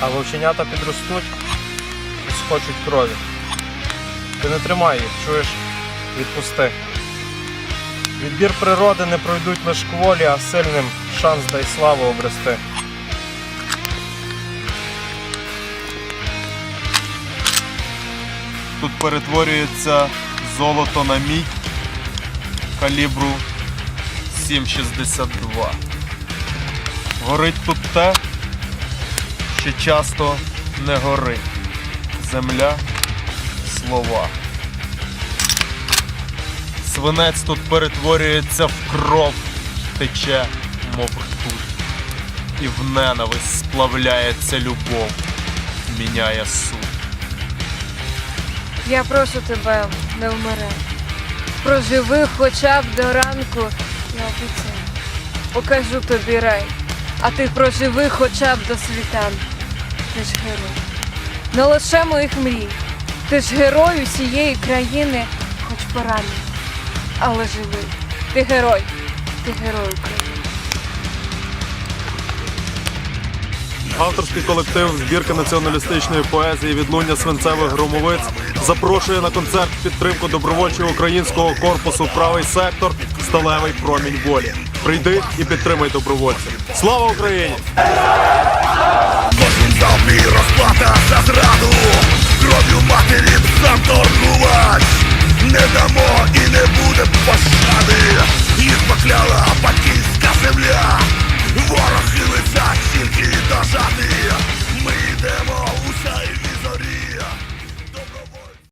а вовченята підростуть і схочуть крові. Ти не тримай їх, чуєш? Відпусти. Відбір природи не пройдуть лиш кволі, а сильним шанс дай славу обрести. Тут перетворюється золото на мідь калібру 7,62. Горить тут те, що часто не горить. Земля, слова. Свинець тут перетворюється в кров, тече, мов ртуть. І в ненависть сплавляється любов, міняє суть. Я прошу тебе, не вмирай. Проживи хоча б до ранку, я обіцяю. Покажу тобі рай, а ти проживи хоча б до світанку. Ти ж герой. Не лише моїх мрій. Ти ж герой усієї країни, хоч поранений. Але живий. Ти герой. Ти герой України. Авторський колектив збірка націоналістичної поезії відлуння свинцевих громовиць запрошує на концерт підтримку добровольчого українського корпусу Правий сектор Сталевий промінь волі. Прийди і підтримай добровольців. Слава Україні! Кожен дав розплата